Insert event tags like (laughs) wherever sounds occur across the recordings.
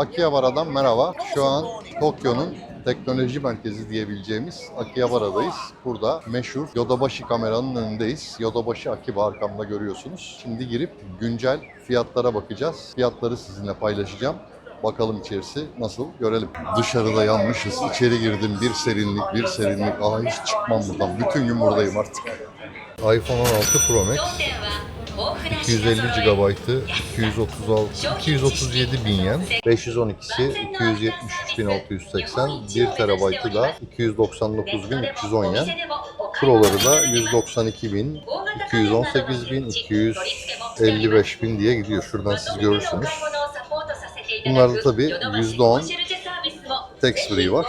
Akihabara'dan merhaba. Şu an Tokyo'nun teknoloji merkezi diyebileceğimiz Akihabara'dayız. Burada meşhur Yodobashi kameranın önündeyiz. Yodobashi Akiba arkamda görüyorsunuz. Şimdi girip güncel fiyatlara bakacağız. Fiyatları sizinle paylaşacağım. Bakalım içerisi nasıl görelim. Dışarıda yanmışız. İçeri girdim. Bir serinlik, bir serinlik. Aa hiç çıkmam buradan. Bütün gün buradayım artık. iPhone 16 Pro Max 250 GB'ı 236 237 bin yen. 512'si 273.680. 1 TB'ı da 299.310 yen. Pro'ları da 192 bin, 218 bin, 255 bin diye gidiyor. Şuradan siz görürsünüz. Bunlarda tabii %10 tax free var.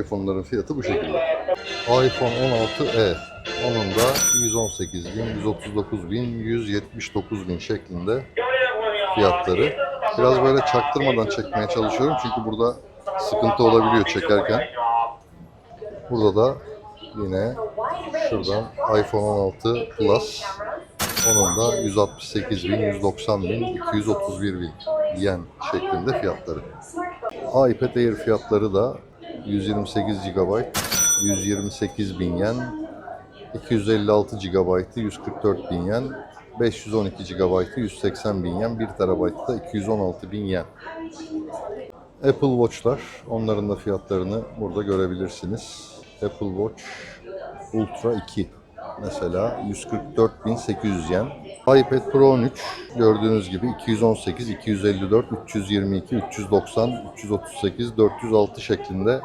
iPhone'ların fiyatı bu şekilde. iPhone 16e onun da 118 bin, 139 bin, 179 bin şeklinde fiyatları. Biraz böyle çaktırmadan çekmeye çalışıyorum çünkü burada sıkıntı olabiliyor çekerken. Burada da yine şuradan iPhone 16 Plus onun da 168 bin, 190 bin, 231 bin yen şeklinde fiyatları. iPad Air fiyatları da 128 GB, 128 bin yen, 256 GB'ı 144 bin yen, 512 GB'ı 180 bin yen, 1 TB'ı da 216 bin yen. Apple Watch'lar, onların da fiyatlarını burada görebilirsiniz. Apple Watch Ultra 2 mesela 144.800 yen. iPad Pro 13 gördüğünüz gibi 218, 254, 322, 390, 338, 406 şeklinde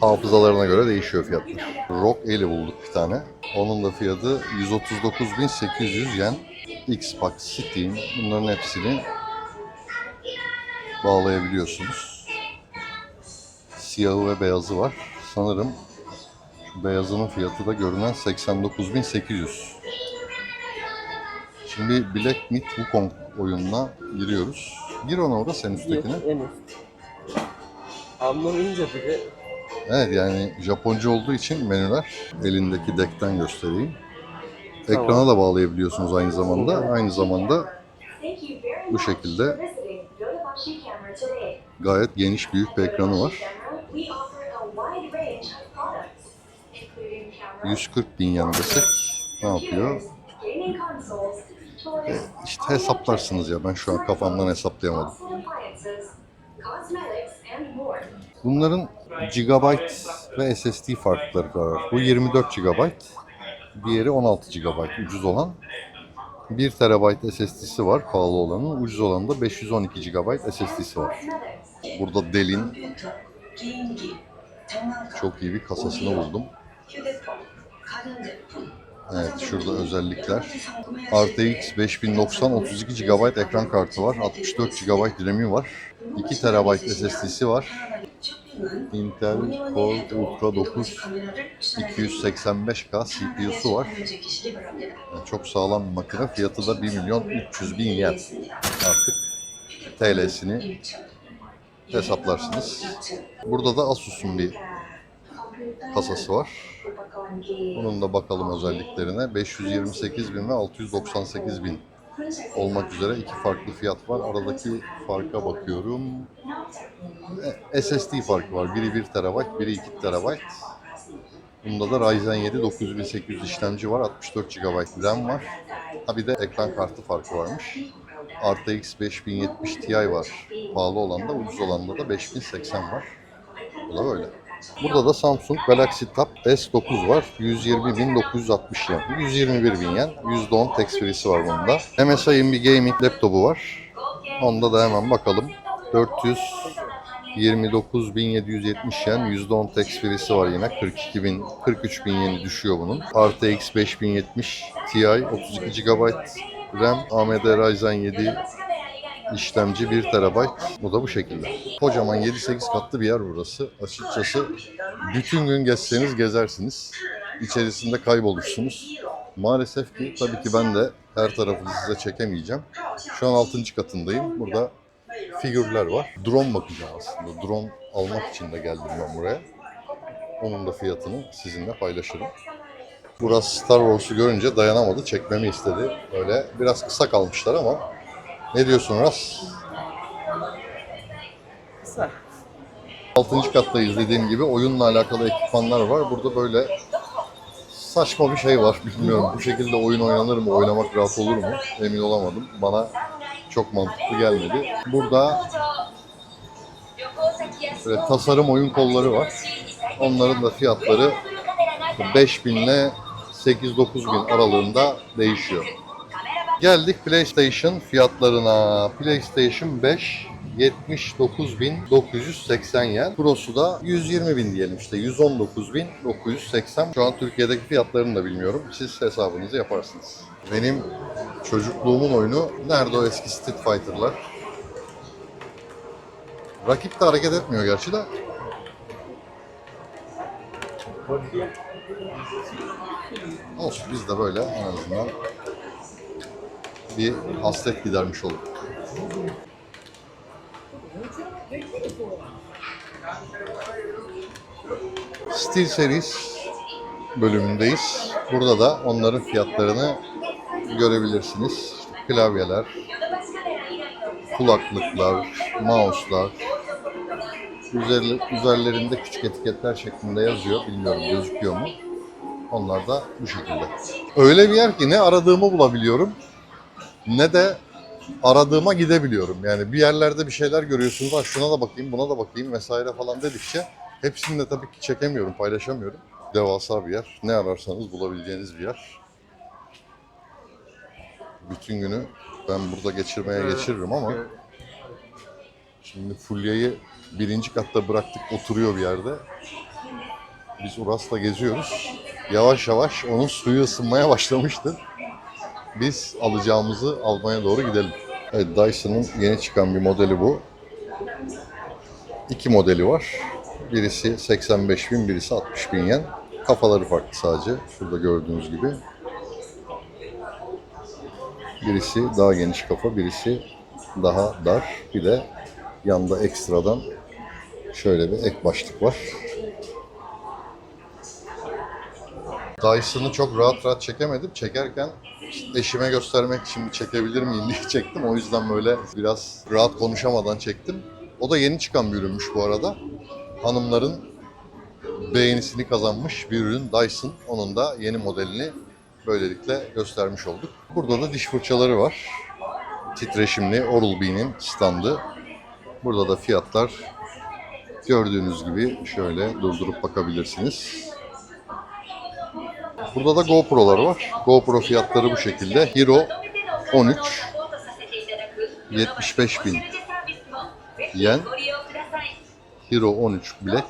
hafızalarına göre değişiyor fiyatlar. Rock eli bulduk bir tane. Onun da fiyatı 139.800 yen. Xbox, Steam bunların hepsini bağlayabiliyorsunuz. Siyahı ve beyazı var. Sanırım beyazının fiyatı da görünen 89.800. Şimdi Black Myth Wukong oyununa giriyoruz. Gir ona orada sen üsttekine. En üst. Anlamayınca bile Evet yani Japonca olduğu için menüler elindeki deckten göstereyim. Tamam. Ekrana da bağlayabiliyorsunuz aynı zamanda. Aynı zamanda bu şekilde gayet geniş büyük bir ekranı var. 140 bin yen desek ne yapıyor? E, işte hesaplarsınız ya ben şu an kafamdan hesaplayamadım. Bunların gigabyte ve SSD farkları var. Bu 24 GB, diğeri 16 GB ucuz olan. 1 TB SSD'si var pahalı olanın, ucuz olan da 512 GB SSD'si var. Burada Dell'in çok iyi bir kasasını buldum. Evet şurada özellikler. RTX 5090 32 GB ekran kartı var. 64 GB RAM'i var. 2 TB SSD'si var. Intel Core Ultra 9 285K CPU'su var. Yani çok sağlam bir makine. Fiyatı da 1 milyon 300 bin yen. Artık TL'sini hesaplarsınız. Burada da Asus'un bir kasası var. Bunun da bakalım özelliklerine. 528 bin ve 698 bin olmak üzere iki farklı fiyat var. Aradaki farka bakıyorum. E, SSD farkı var. Biri 1 TB, biri 2 TB. Bunda da Ryzen 7 9800 işlemci var. 64 GB RAM var. Ha bir de ekran kartı farkı varmış. RTX 5070 Ti var. Pahalı olan da ucuz olanda da 5080 var. Bu da böyle. Burada da Samsung Galaxy Tab S9 var. 120.960 yen. 121.000 yen. %10 tax free'si var bunda. MSI'ın bir gaming laptopu var. Onda da hemen bakalım. 429.770 yen. %10 tax free'si var yine. 42.000, 43.000 yeni düşüyor bunun. RTX 5070 Ti 32 GB RAM. AMD Ryzen 7 işlemci 1 TB. Bu da bu şekilde. Kocaman 7-8 katlı bir yer burası. Açıkçası bütün gün gezseniz gezersiniz. İçerisinde kaybolursunuz. Maalesef ki tabii ki ben de her tarafı size çekemeyeceğim. Şu an 6. katındayım. Burada figürler var. Drone bakacağım aslında. Drone almak için de geldim ben buraya. Onun da fiyatını sizinle paylaşırım. Burası Star Wars'u görünce dayanamadı, çekmemi istedi. Öyle biraz kısa kalmışlar ama ne diyorsun Ras? Kısa. 6. kattayız dediğim gibi oyunla alakalı ekipmanlar var. Burada böyle saçma bir şey var bilmiyorum. Bu şekilde oyun oynanır mı, oynamak rahat olur mu emin olamadım. Bana çok mantıklı gelmedi. Burada böyle tasarım oyun kolları var. Onların da fiyatları 5000 ile 8-9 bin aralığında değişiyor. Geldik PlayStation fiyatlarına. PlayStation 5 79.980 yen. Pro'su da 120.000 diyelim işte 119.980. Şu an Türkiye'deki fiyatlarını da bilmiyorum. Siz hesabınızı yaparsınız. Benim çocukluğumun oyunu nerede o eski Street Fighter'lar? Rakip de hareket etmiyor gerçi de. Olsun biz de böyle en azından bir hasret gidermiş olduk. Steel Series bölümündeyiz. Burada da onların fiyatlarını görebilirsiniz. Klavyeler, kulaklıklar, mouse'lar. Üzerlerinde küçük etiketler şeklinde yazıyor. Bilmiyorum gözüküyor mu? Onlar da bu şekilde. Öyle bir yer ki ne aradığımı bulabiliyorum ne de aradığıma gidebiliyorum. Yani bir yerlerde bir şeyler görüyorsunuz. Ha şuna da bakayım, buna da bakayım vesaire falan dedikçe hepsini de tabii ki çekemiyorum, paylaşamıyorum. Devasa bir yer. Ne ararsanız bulabileceğiniz bir yer. Bütün günü ben burada geçirmeye geçiririm ama şimdi Fulya'yı birinci katta bıraktık oturuyor bir yerde. Biz Uras'la geziyoruz. Yavaş yavaş onun suyu ısınmaya başlamıştı biz alacağımızı almaya doğru gidelim. Evet Dyson'ın yeni çıkan bir modeli bu. İki modeli var. Birisi 85 bin, birisi 60 bin yen. Kafaları farklı sadece. Şurada gördüğünüz gibi. Birisi daha geniş kafa, birisi daha dar. Bir de yanda ekstradan şöyle bir ek başlık var. Dyson'ı çok rahat rahat çekemedim. Çekerken eşime göstermek için çekebilir miyim diye (laughs) çektim. O yüzden böyle biraz rahat konuşamadan çektim. O da yeni çıkan bir ürünmüş bu arada. Hanımların beğenisini kazanmış bir ürün Dyson. Onun da yeni modelini böylelikle göstermiş olduk. Burada da diş fırçaları var. Titreşimli Oral-B'nin standı. Burada da fiyatlar gördüğünüz gibi şöyle durdurup bakabilirsiniz. Burada da GoPro'lar var. GoPro fiyatları bu şekilde. Hero 13 75 bin yen. Hero 13 Black.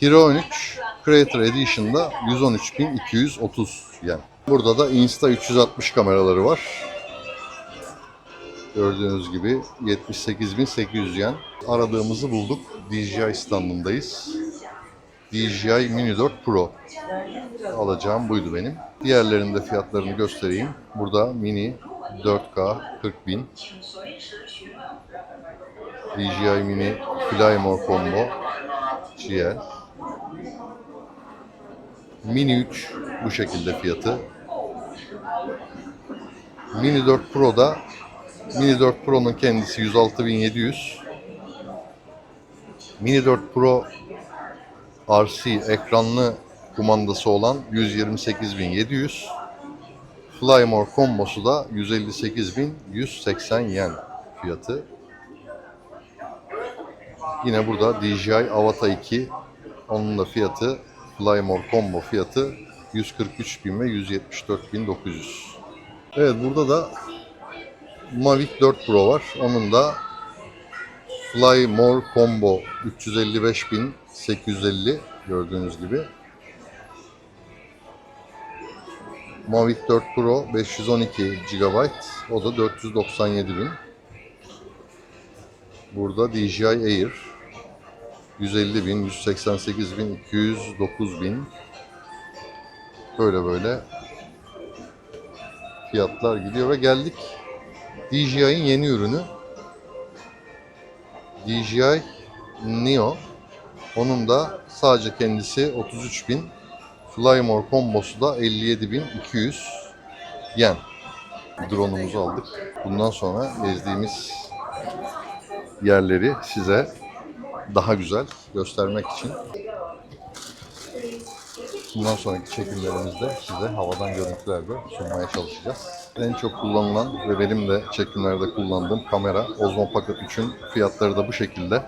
Hero 13 Creator Edition'da 113.230 yen. Burada da Insta 360 kameraları var. Gördüğünüz gibi 78.800 yen. Aradığımızı bulduk. DJI standındayız. DJI Mini 4 Pro alacağım buydu benim. Diğerlerinin de fiyatlarını göstereyim. Burada mini 4K 40 bin. DJI Mini Flymore Combo GL. Mini 3 bu şekilde fiyatı. Mini 4 Pro'da Mini 4 Pro'nun kendisi 106.700. Mini 4 Pro RC ekranlı kumandası olan 128.700. Flymore kombosu da 158.180 yen fiyatı. Yine burada DJI Avata 2 onun da fiyatı Flymore combo fiyatı 143.000 ve 174.900. Evet burada da Mavic 4 Pro var. Onun da Fly More Combo 355.850 gördüğünüz gibi. Mavic 4 Pro 512 GB. O da 497.000. Burada DJI Air 150.000, 188.000, 209.000. Böyle böyle fiyatlar gidiyor ve geldik DJI'nin yeni ürünü DJI Neo. Onun da sadece kendisi 33.000, Flymore kombosu da 57.200 yen. Drone'umuzu aldık. Bundan sonra gezdiğimiz yerleri size daha güzel göstermek için. Bundan sonraki çekimlerimizde size havadan görüntüler de sunmaya çalışacağız. En çok kullanılan ve benim de çekimlerde kullandığım kamera Osmo Pocket 3'ün fiyatları da bu şekilde.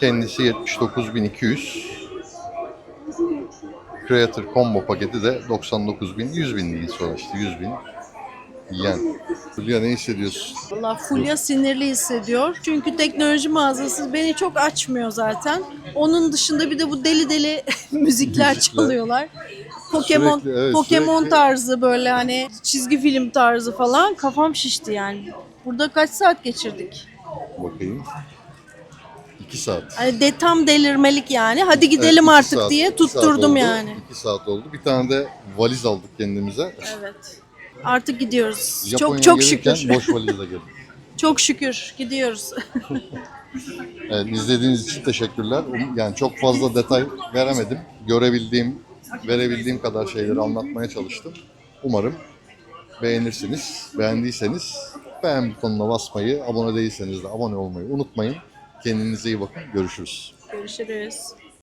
Kendisi 79.200. Creator Combo paketi de 99.000, 100.000 değil sonra işte 100.000 yen. Hülya ne hissediyorsun? Valla Fulya sinirli hissediyor. Çünkü teknoloji mağazası beni çok açmıyor zaten. Onun dışında bir de bu deli deli (laughs) müzikler Müzikler. çalıyorlar. Pokemon Sürekli, evet, Pokemon sürekli. tarzı böyle hani çizgi film tarzı falan kafam şişti yani. Burada kaç saat geçirdik? Bakayım. 2 saat. Hani de tam delirmelik yani. Hadi gidelim Evet, iki artık saat- diye iki tutturdum oldu. yani. 2 saat oldu. Bir tane de valiz aldık kendimize. Evet. Artık gidiyoruz. Japonya'ya çok çok şükür. boş valizle geldik. (laughs) Çok şükür gidiyoruz. (laughs) Evet, izlediğiniz için teşekkürler. Um- Yani çok fazla detay veremedim. Görebildiğim, verebildiğim kadar şeyleri anlatmaya çalıştım. Umarım beğenirsiniz. Beğendiyseniz beğen butonuna basmayı, abone değilseniz de abone olmayı unutmayın. Kendinize iyi bakın. Görüşürüz. Görüşürüz.